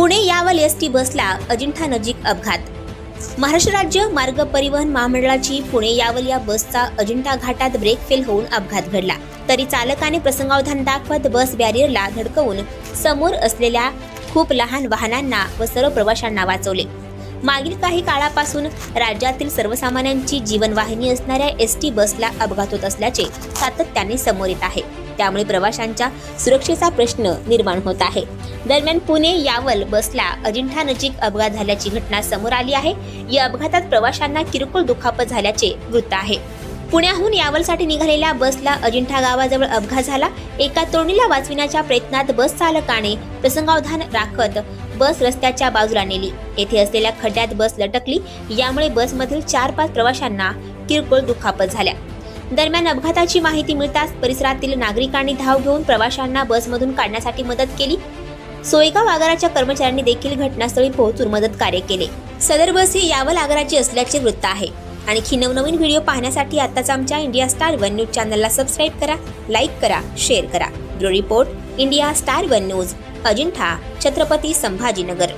Pune Yawal S T बसला अजिंठा नजीक अपघात. महाराष्ट्र राज्य मार्ग परिवहन महामंडळाची पुणे यावल या बसचा अजिंठा घाटात ब्रेक फेल होऊन अपघात घडला. तरी चालकाने प्रसंगावधान दाखवत बस बॅरियरला धडकवून समोर असलेल्या खूप लहान वाहनांना व सर्व प्रवाशांना वाचवले. मागील काही काळापासून राज्यातील सर्वसामान्यांची जीवनवाहिनी असणाऱ्या एस टी बसला अपघात होत असल्याचे सातत्याने समोर येत आहे. त्यामुळे प्रवाशांच्या सुरक्षेचा प्रश्न निर्माण होत आहे. दरम्यान पुणे यावल बसला अजिंठा नजीक अपघात झाल्याची घटना समोर आली आहे. या अपघातात प्रवाशांना किरकोळ दुखापत झाल्याचे वृत्त आहे. पुण्याहून यावलसाठी निघालेल्या बसला अजिंठा गावाजवळ अपघात झाला. एका तरुणीला वाचविण्याच्या प्रयत्नात बस चालकाने प्रसंगावधान राखत बस रस्त्याच्या बाजूला नेली. येथे असलेल्या खड्ड्यात बस लटकली. यामुळे बसमधील चार पाच प्रवाशांना किरकोळ दुखापत झाल्या. दरम्यान अपघाताची माहिती मिळताच परिसरातील नागरिकांनी धाव घेऊन प्रवाशांना बसमधून काढण्यासाठी मदत केली. सोयगाव आगाराच्या कर्मचाऱ्यांनी देखील घटनास्थळी पोहोचून मदत कार्य केले. सदर बस ही यावल आगाराची असल्याचे वृत्त आहे. आणखी नवनवीन व्हिडिओ पाहण्यासाठी आताच आमच्या इंडिया स्टार वन न्यूज चॅनलला सबस्क्राईब करा लाईक करा शेअर करा. Bureau report India Star One News Ajintha Chhatrapati Sambhajinagar.